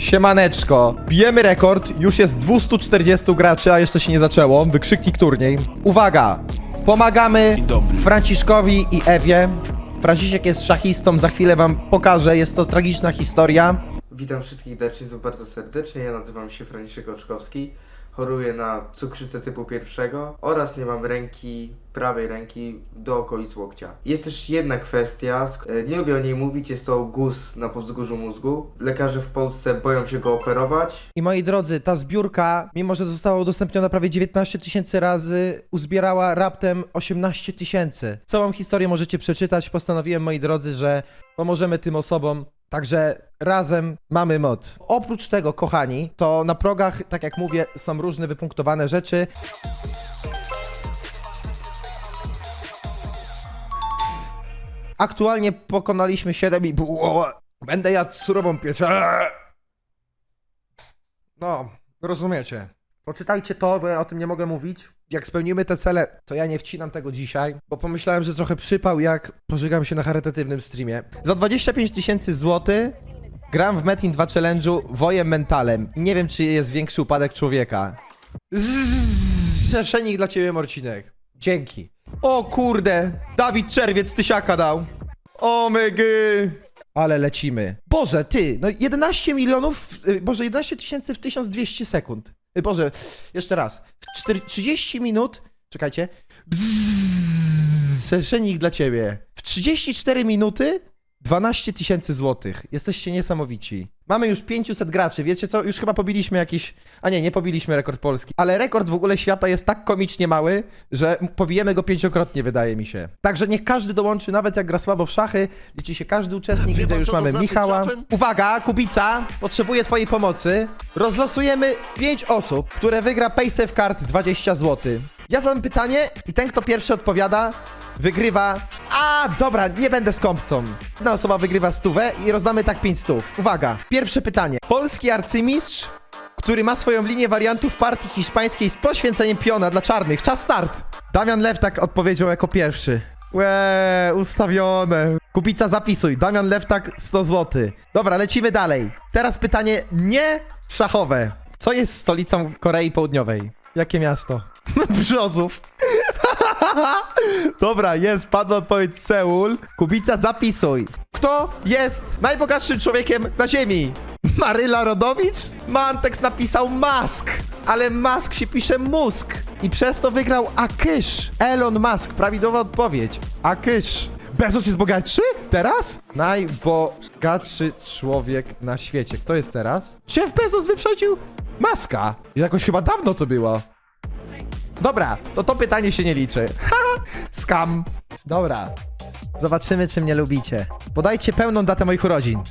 Siemaneczko. Bijemy rekord. Już jest 240 graczy, a jeszcze się nie zaczęło. Wykrzyknik turniej. Uwaga. Pomagamy Franciszkowi i Ewie. Franciszek jest szachistą, za chwilę wam pokażę. Jest to tragiczna historia. Witam wszystkich darczyńców bardzo serdecznie. Ja nazywam się Franciszek Oczkowski. Choruję na cukrzycę typu pierwszego oraz nie mam ręki, prawej ręki do okolic łokcia. Jest też jedna kwestia, e, nie lubię o niej mówić, jest to guz na powzgórzu mózgu. Lekarze w Polsce boją się go operować. I moi drodzy, ta zbiórka, mimo że została udostępniona prawie 19 tysięcy razy, uzbierała raptem 18 tysięcy. Całą historię możecie przeczytać. Postanowiłem, moi drodzy, że pomożemy tym osobom. Także razem mamy moc. Oprócz tego, kochani, to na progach, tak jak mówię, są różne wypunktowane rzeczy. Aktualnie pokonaliśmy 7,5. Będę jadł surową pieczę. No, rozumiecie. Poczytajcie to, bo ja o tym nie mogę mówić. Jak spełnimy te cele, to ja nie wcinam tego dzisiaj, bo pomyślałem, że trochę przypał, jak pożygam się na charytatywnym streamie. Za 25 tysięcy złotych gram w Metin 2 Challenge'u wojem mentalem i nie wiem, czy jest większy upadek człowieka. Zzzz, Szenik dla ciebie, Morcinek. Dzięki. O kurde, Dawid Czerwiec tysiaka dał. O mygy. Ale lecimy. Boże, ty, no 11 milionów, y, Boże, 11 tysięcy w 1200 sekund. Y, Boże, jeszcze raz. W czter- 30 minut, czekajcie. Bzzz, dla ciebie. W 34 minuty 12 tysięcy złotych. Jesteście niesamowici. Mamy już 500 graczy, wiecie co? Już chyba pobiliśmy jakiś... A nie, nie pobiliśmy rekord Polski. Ale rekord w ogóle świata jest tak komicznie mały, że pobijemy go pięciokrotnie, wydaje mi się. Także niech każdy dołączy, nawet jak gra słabo w szachy. Liczy się każdy uczestnik. Wie Widzę, pan, już co to mamy znaczy Michała. Uwaga, Kubica, potrzebuję twojej pomocy. Rozlosujemy 5 osób, które wygra Paysafe Card 20 zł. Ja zadam pytanie i ten, kto pierwszy odpowiada, wygrywa... A, dobra, nie będę skąpcą. Jedna osoba wygrywa stówę i rozdamy tak 5 stów. Uwaga, pierwsze pytanie. Polski arcymistrz, który ma swoją linię wariantów partii hiszpańskiej z poświęceniem piona dla czarnych. Czas start. Damian Lew tak odpowiedział jako pierwszy. Łe, ustawione. Kubica zapisuj. Damian Lewtak 100 zł. Dobra, lecimy dalej. Teraz pytanie nie szachowe. Co jest stolicą Korei Południowej? Jakie miasto? Brzozów. Dobra, jest, padła odpowiedź Seul. Kubica zapisuj. Kto jest najbogatszym człowiekiem na ziemi? Maryla Rodowicz? Mantex napisał Musk, ale Musk się pisze mózg. I przez to wygrał Akysz. Elon Musk, prawidłowa odpowiedź. Akysz. Bezos jest bogatszy? Teraz? Najbogatszy człowiek na świecie. Kto jest teraz? Szef Bezos wyprzedził Maska. Jakoś chyba dawno to było. Dobra, to to pytanie się nie liczy. Ha! Skam. Dobra. Zobaczymy, czy mnie lubicie. Podajcie pełną datę moich urodzin.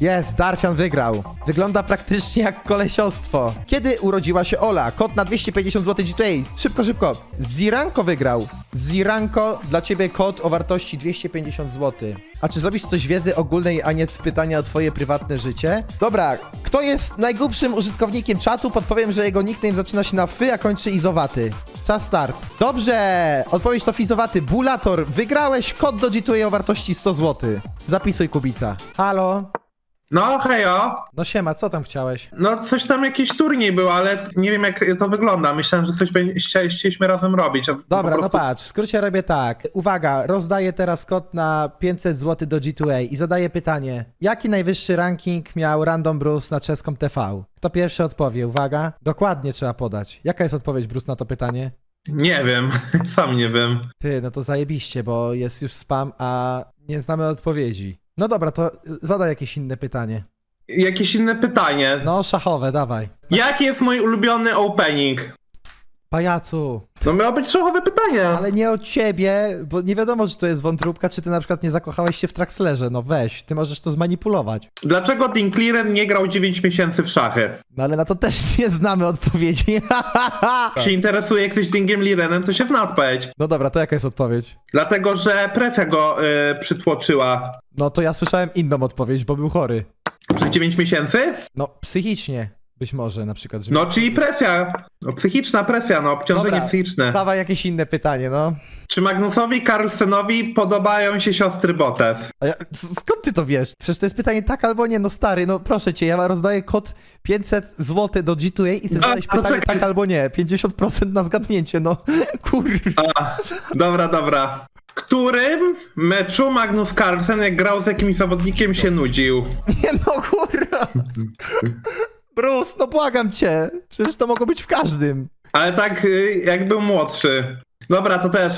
Jest, Darfian wygrał. Wygląda praktycznie jak kolesiostwo. Kiedy urodziła się Ola? Kod na 250 zł GTA. Szybko, szybko. Ziranko wygrał. Ziranko, dla ciebie kod o wartości 250 zł. A czy zrobisz coś wiedzy ogólnej, a nie pytania o twoje prywatne życie? Dobra, kto jest najgłupszym użytkownikiem czatu? Podpowiem, że jego nickname zaczyna się na fy, a kończy izowaty. Czas start. Dobrze! Odpowiedź to fizowaty. Bulator, wygrałeś kod do GTA o wartości 100 zł. Zapisuj, Kubica. Halo? No, hejo. No siema, co tam chciałeś? No, coś tam jakiś turniej był, ale nie wiem jak to wygląda. Myślałem, że coś będzie- chcia- chcieliśmy razem robić. A Dobra, po prostu... no patrz, w skrócie robię tak. Uwaga, rozdaję teraz kod na 500 zł do G2A i zadaję pytanie. Jaki najwyższy ranking miał Random Bruce na czeską TV? Kto pierwszy odpowie? Uwaga. Dokładnie trzeba podać. Jaka jest odpowiedź, Bruce, na to pytanie? Nie wiem, sam nie wiem. Ty, no to zajebiście, bo jest już spam, a nie znamy odpowiedzi. No dobra, to zadaj jakieś inne pytanie. Jakieś inne pytanie. No, szachowe, dawaj. Jaki jest mój ulubiony opening? Pajacu, No miało być szachowe pytanie. ale nie o ciebie, bo nie wiadomo, czy to jest wątróbka, czy ty na przykład nie zakochałeś się w Traxlerze. No weź, ty możesz to zmanipulować. Dlaczego Tim Clearen nie grał 9 miesięcy w szachy? No ale na to też nie znamy odpowiedzi. Jak się interesuje ktoś Dingiem Lirenem, to się zna odpowiedź. no dobra, to jaka jest odpowiedź? Dlatego, że presja go y, przytłoczyła. No to ja słyszałem inną odpowiedź, bo był chory. Przez 9 miesięcy? No, psychicznie. Być może na przykład. Żeby... No, czyli presja. No, psychiczna presja, no, obciążenie Dobra. psychiczne. Dawaj jakieś inne pytanie, no. Czy Magnusowi Carlsenowi podobają się siostry Botes? A ja, skąd ty to wiesz? Przecież to jest pytanie tak albo nie, no stary, no proszę cię, ja rozdaję kod 500 zł do G2A i ty No, zadałeś pytanie czekaj. tak albo nie. 50% na zgadnięcie, no. Kurwa. A, dobra, dobra. W którym meczu Magnus Carlsen, jak grał z jakimś zawodnikiem, się nudził? Nie no, kurwa. Bruce, no błagam cię. Przecież to mogło być w każdym. Ale tak, y, jak był młodszy. Dobra, to też.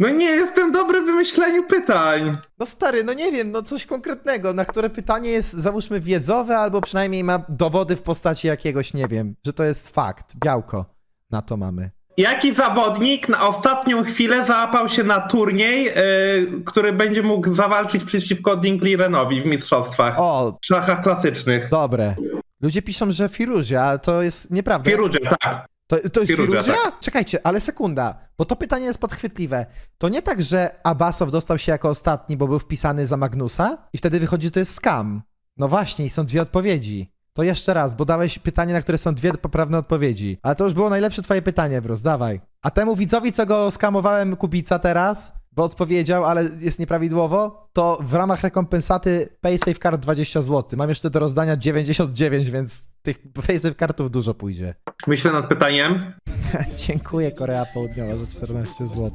No nie jestem dobry w wymyśleniu pytań. No stary, no nie wiem, no coś konkretnego, na które pytanie jest załóżmy wiedzowe, albo przynajmniej ma dowody w postaci jakiegoś, nie wiem, że to jest fakt, białko. Na to mamy. Jaki zawodnik na ostatnią chwilę załapał się na turniej, y, który będzie mógł zawalczyć przeciwko Dinkley Renowi w mistrzostwach? O, W szachach klasycznych. dobre. Ludzie piszą, że Firuzja, ale to jest nieprawda. Pierudzie, tak. To, to jest Firuzja, Firuzja? Czekajcie, ale sekunda, bo to pytanie jest podchwytliwe. To nie tak, że Abasow dostał się jako ostatni, bo był wpisany za Magnusa i wtedy wychodzi, że to jest scam. No właśnie, i są dwie odpowiedzi. To jeszcze raz, bo dałeś pytanie, na które są dwie poprawne odpowiedzi. Ale to już było najlepsze twoje pytanie, Bruce, dawaj. A temu widzowi, co go skamowałem Kubica teraz, bo odpowiedział, ale jest nieprawidłowo, to w ramach rekompensaty PaySafe Card 20 zł. Mam jeszcze do rozdania 99, więc tych PaySafe Cardów dużo pójdzie. Myślę nad pytaniem. Dziękuję Korea Południowa za 14 zł.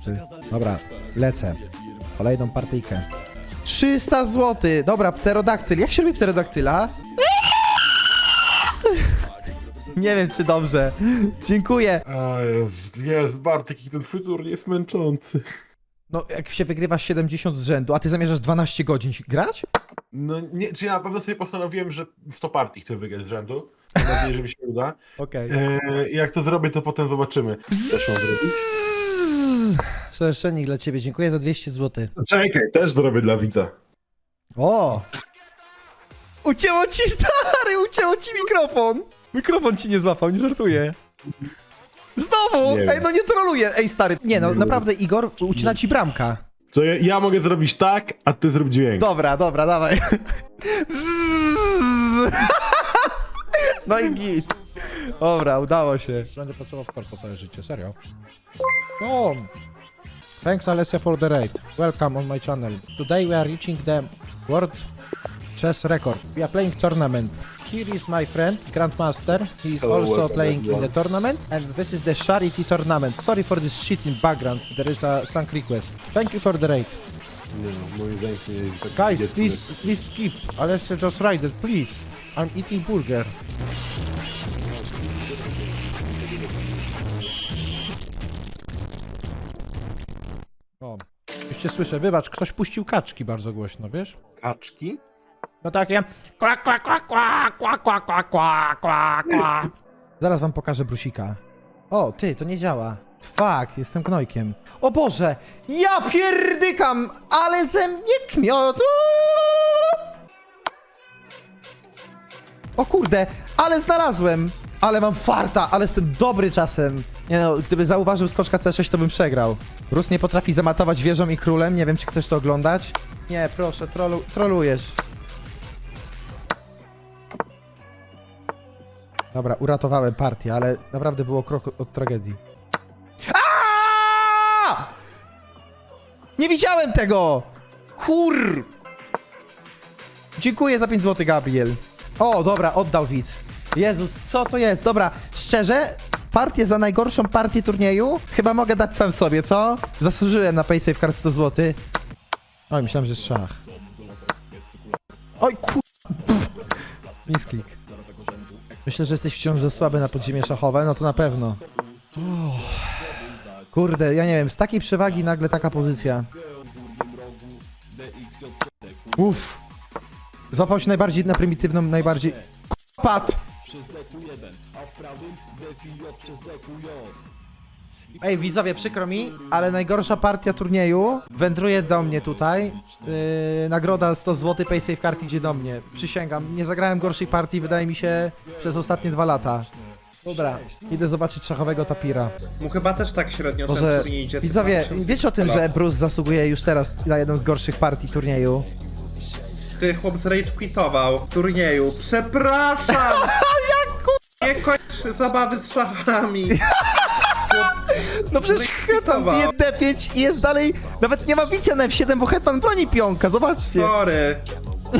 Dobra, lecę. Kolejną partyjkę. 300 zł. Dobra, pterodaktyl. Jak się robi pterodaktyla? Nie wiem, czy dobrze. Dziękuję. A jest, jest, Bartek i ten fryzur jest męczący. No, jak się wygrywa 70 z rzędu, a ty zamierzasz 12 godzin grać? No nie, czy ja na pewno sobie postanowiłem, że 100 partii chcę wygrać z rzędu. Mam nadzieję, że mi się uda. Okej. E, jak to zrobię, to potem zobaczymy. Też mam zrobić. Szerszenik dla ciebie. Dziękuję za 200 zł. Czekaj, też zrobię dla widza. O! Ucięło ci, stary! Ucięło ci mikrofon! Mikrofon ci nie złapał, nie żartuję. Znowu! Nie Ej, wiem. no nie troluję! Ej, stary, nie no, Nie naprawdę, Igor, ucina ci bramka. To ja, ja mogę zrobić tak, a ty zrób dźwięk. Dobra, dobra, dawaj. No i git. Dobra, udało się. Będę pracował w korpo całe życie, serio. O! Thanks Alessia for the raid. Welcome on my channel. Today we are reaching the world chess record. We are playing tournament. Here is my friend, Grandmaster. He is Hello, also welcome, playing in everyone. the tournament. And this is the charity tournament. Sorry for this shit in background. There is a song request. Thank you for the raid. Nie no, moim zdaniem to nie jest tak Guys, please, please skip. Alessia just raided, please. I'm eating burger. O, cię słyszę. Wybacz, ktoś puścił kaczki bardzo głośno, wiesz? Kaczki? No takie. Kwa, kwa, kwa, kwa, kwa, kwa, kwa, kwa, kwa. Zaraz wam pokażę brusika. O, ty, to nie działa. Fuck, jestem gnojkiem. O Boże! Ja pierdykam! Ale ze mnie kmiot! O kurde, ale znalazłem! Ale mam farta, ale jestem dobry czasem. Nie no, gdyby zauważył skoczka C6, to bym przegrał. Rus nie potrafi zamatować wieżą i królem. Nie wiem, czy chcesz to oglądać. Nie, proszę, trolu trolujesz. Dobra, uratowałem partię, ale naprawdę było krok od tragedii. Aaaa! Nie widziałem tego! Kur... Dziękuję za 5 zł, Gabriel. O, dobra, oddał widz. Jezus, co to jest? Dobra, szczerze, partię za najgorszą partię turnieju chyba mogę dać sam sobie, co? Zasłużyłem na PaySafe Card 100 zł. Oj, myślałem, że szach. Oj, kur... Misklik. Myślę, że jesteś wciąż za słaby na podziemie szachowe, no to na pewno. Uff. Kurde, ja nie wiem, z takiej przewagi nagle taka pozycja. Uff. Złapał się najbardziej na prymitywną, najbardziej... Pat! Ej, widzowie, przykro mi, ale najgorsza partia turnieju wędruje do mnie tutaj. Yy, nagroda 100 zł PaySafe Card idzie do mnie. Przysięgam, nie zagrałem gorszej partii, wydaje mi się, przez ostatnie dwa lata. Dobra, idę zobaczyć szachowego tapira. Mu chyba też tak średnio ten turniej idzie. widzowie, 2000 wiecie o tym, że. Bruce zasługuje już teraz na jedną z gorszych partii turnieju? Ty chłop z rage quitował w turnieju. Przepraszam! Nie kończ zabawy z szachami. No przecież Hetman bije D5 i jest dalej... Nawet nie ma bicia na F7, bo Hetman broni pionka, zobaczcie. Sorry.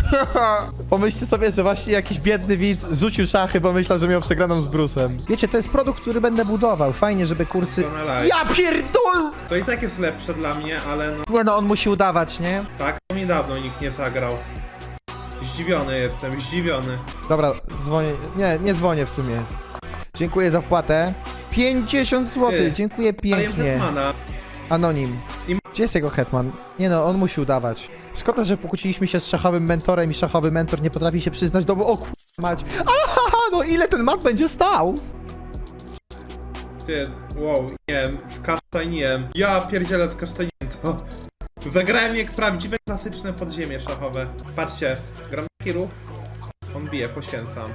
Pomyślcie sobie, że właśnie jakiś biedny widz rzucił szachy, bo myślał, że miał przegraną z Brusem. Wiecie, to jest produkt, który będę budował. Fajnie, żeby kursy... Ja pierdol! To i tak jest lepsze dla mnie, ale no Nie no, on musi udawać, nie? tak to mi dawno nikt nie zagrał. Zdziwiony jestem, zdziwiony. Dobra, dzwonię. Nie, nie dzwonię w sumie. Dziękuję za wpłatę. 50 zł, Ty, dziękuję pięknie. Hetmana. Anonim. I- Gdzie jest jego hetman? Nie no, on musi udawać. Szkoda, że pokłóciliśmy się z szachowym mentorem i szachowy mentor nie potrafi się przyznać do... O kur... mać. Aha, no ile ten mat będzie stał? Ty, wow, nie wiem, skasztaniłem. Ja pierdzielę skasztaniłem to. Zagrałem jak prawdziwe, klasyczne podziemie szachowe. Patrzcie, gram taki ruch, on bije, poświęcam.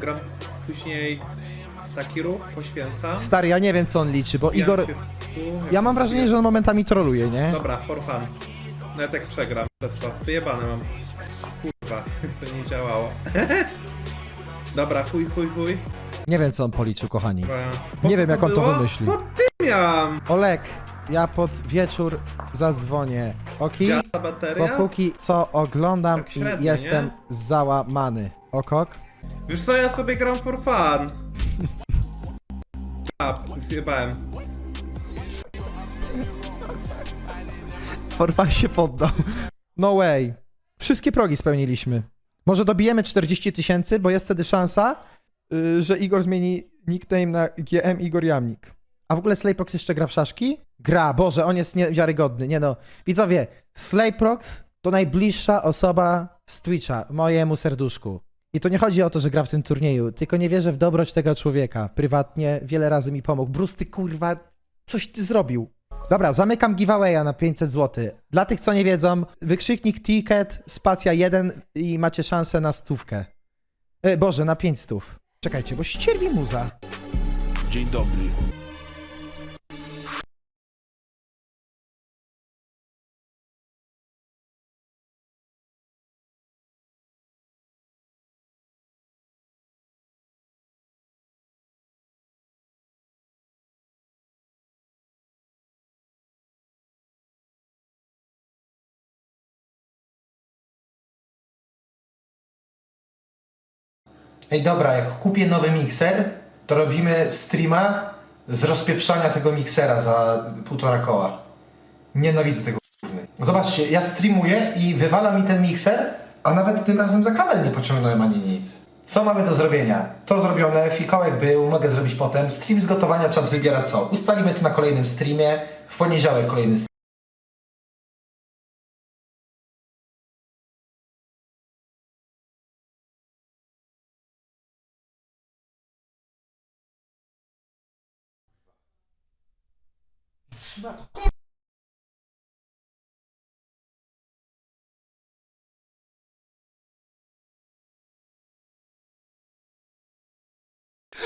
Gram później taki ruch, poświęcam. Stary, ja nie wiem co on liczy, bo Igor... się w stół, jak Ja mam wrażenie, że on momentami troluje, nie? Dobra, for fun. Nawet jak przegram, przez to. Wyjebane mam. Kurwa, to nie działało. Dobra, chuj, chuj, chuj. Nie wiem co on policzył, kochani. Nie co wiem, jak on to było? wymyślił. Po tym miałem. Olek, ja pod wieczór zadzwonię, okej? Działa bateria? Póki co oglądam Tak średnio, i jestem nie? załamany. Okok? Wiesz co, ja sobie gram for fun. A, zjebałem. Forfan się poddał. No way. Wszystkie progi spełniliśmy. Może dobijemy 40 tysięcy, bo jest wtedy szansa, yy, że Igor zmieni nickname na GM Igor Jamnik. A w ogóle Slayprox jeszcze gra w szaszki? Gra, Boże, on jest niewiarygodny. Nie no, widzowie, Slayprox to najbliższa osoba z Twitcha, mojemu serduszku. I to nie chodzi o to, że gra w tym turnieju, tylko nie wierzę w dobroć tego człowieka. Prywatnie wiele razy mi pomógł. Bruce, ty kurwa, coś ty zrobił. Dobra, zamykam giveawaya na 500 zł. Dla tych, co nie wiedzą, wykrzyknik ticket, spacja 1 i macie szansę na stówkę. E, Boże, na 5 stów. Czekajcie, bo ścierwi muza. Dzień dobry. Ej, dobra, jak kupię nowy mikser, to robimy streama z rozpieprzania tego miksera za półtora koła. Nienawidzę tego. Zobaczcie, ja streamuję i wywala mi ten mikser, a nawet tym razem za kabel nie pociągnąłem ani nic. Co mamy do zrobienia? To zrobione, fikołek był, mogę zrobić potem. Stream z gotowania, czat wybiera co. Ustalimy to na kolejnym streamie. W poniedziałek kolejny stream.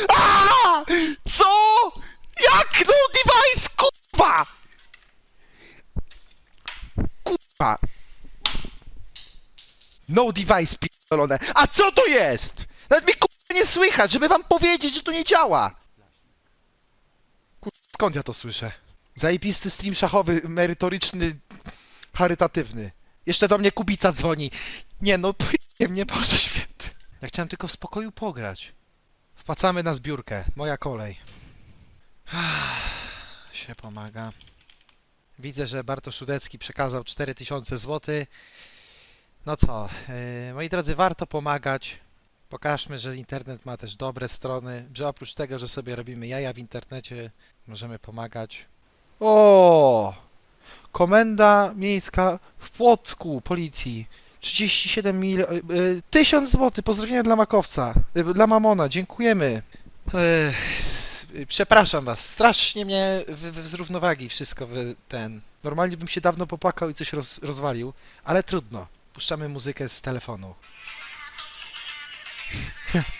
A! Co? Jak no device, kurwa? Kurwa. No device pierdolone. A co to jest? Nawet mi kurwa nie słychać, żeby wam powiedzieć, że to nie działa. Kurwa, skąd ja to słyszę? Zajebisty stream szachowy, merytoryczny, charytatywny. Jeszcze do mnie Kubica dzwoni. Nie no, p***ie mnie, Boże Święty. Ja chciałem tylko w spokoju pograć. Wpłacamy na zbiórkę. Moja kolej. się pomaga. Widzę, że Bartosz Szudecki przekazał 4000 zł. No co, yy, moi drodzy, warto pomagać. Pokażmy, że internet ma też dobre strony, że oprócz tego, że sobie robimy jaja w internecie, możemy pomagać. O! Komenda miejska w Płocku policji. 37 mil... y, 1000 zł, pozdrowienia dla Makowca, y, dla Mamona, dziękujemy. Przepraszam was, strasznie mnie z równowagi wszystko ten... Normalnie bym się dawno popłakał i coś roz, rozwalił, ale trudno. Puszczamy muzykę z telefonu.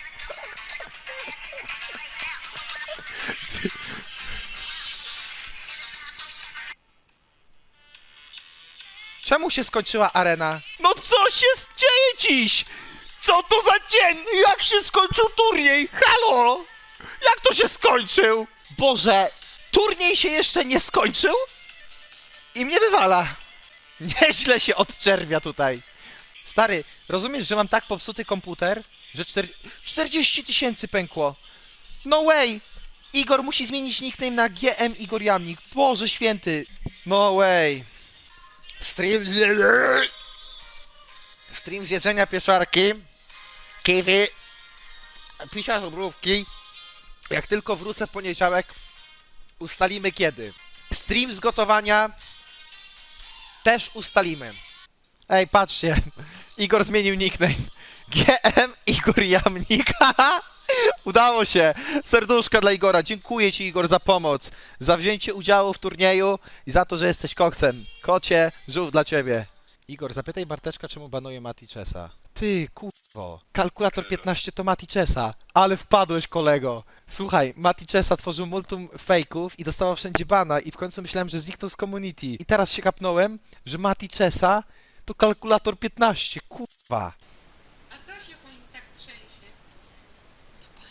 Czemu się skończyła arena? No co się dzieje dziś? Co to za dzień? Jak się skończył turniej? Halo! Jak to się skończył? Boże, turniej się jeszcze nie skończył? I mnie wywala. Nieźle się odczerwia tutaj. Stary, rozumiesz, że mam tak popsuty komputer, że czter... 40 tysięcy pękło. No way! Igor musi zmienić nickname na GM Igor Jamnik. Boże święty. No way. Stream z... Stream z jedzenia pieczarki, kiwi, pisia żubrówki. Jak tylko wrócę w poniedziałek, ustalimy kiedy. Stream z gotowania też ustalimy. Ej, patrzcie. Igor zmienił nickname. GM Igor Jamnik. Udało się. Serduszka dla Igora. Dziękuję Ci, Igor, za pomoc. Za wzięcie udziału w turnieju i za to, że jesteś koksem. Kocie, żółw dla Ciebie. Igor, zapytaj Barteczka, czemu banuje Mati Czesa. Ty, kurwo. Kalkulator 15 to Mati Czesa. Ale wpadłeś, kolego. Słuchaj, Mati Czesa tworzył multum fejków i dostawał wszędzie bana i w końcu myślałem, że zniknął z community. I teraz się kapnąłem, że Mati Czesa to kalkulator 15. Kurwa. A co się pani tak trzęsie? To pani nie wie? Ananas przed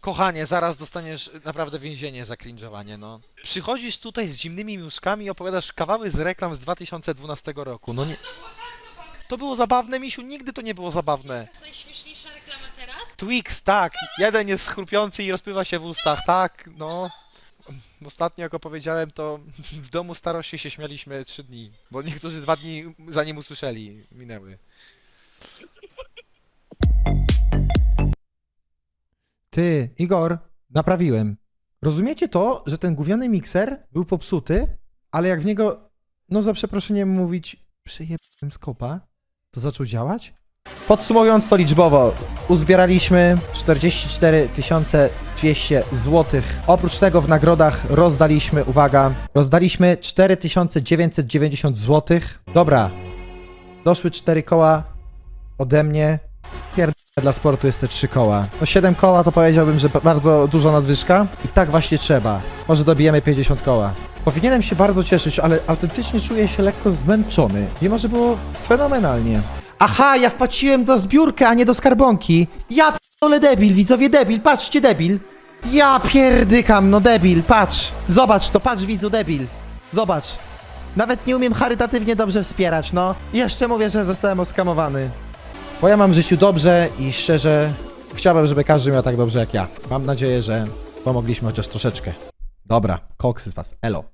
Kochanie, zaraz dostaniesz naprawdę więzienie za cringe'owanie, no. Przychodzisz tutaj z zimnymi miuskami i opowiadasz kawały z reklam z 2012 roku. No nie... To było zabawne. To było zabawne, misiu, nigdy to nie było zabawne. To jest najśmieszniejsza reklama teraz? Twix, tak. Jeden jest chrupiący i rozpływa się w ustach, tak, no. Ostatnio, jak opowiedziałem, to w domu starości się śmialiśmy trzy dni, bo niektórzy dwa dni zanim usłyszeli, minęły. Ty, Igor, naprawiłem. Rozumiecie to, że ten gówniany mikser był popsuty, ale jak w niego, no za przeproszeniem mówić, przyjebałem skopa, to zaczął działać? Podsumowując to liczbowo, uzbieraliśmy 44 200 zł. Oprócz tego w nagrodach rozdaliśmy, uwaga, rozdaliśmy 4990 zł. Dobra, doszły 4 koła ode mnie. Pierd... dla sportu jest te 3 koła. No 7 koła to powiedziałbym, że bardzo duża nadwyżka i tak właśnie trzeba. Może dobijemy 50 koła. Powinienem się bardzo cieszyć, ale autentycznie czuję się lekko zmęczony, mimo że było fenomenalnie. Aha, ja wpłaciłem do zbiórkę, a nie do skarbonki. Ja p***ole debil, widzowie debil, patrzcie debil. Ja pierdykam, no debil, patrz. Zobacz to, patrz widzu debil. Zobacz. Nawet nie umiem charytatywnie dobrze wspierać, no. Jeszcze mówię, że zostałem oskamowany. Bo ja mam w życiu dobrze i szczerze chciałbym, żeby każdy miał tak dobrze jak ja. Mam nadzieję, że pomogliśmy chociaż troszeczkę. Dobra, koksy z was. Elo.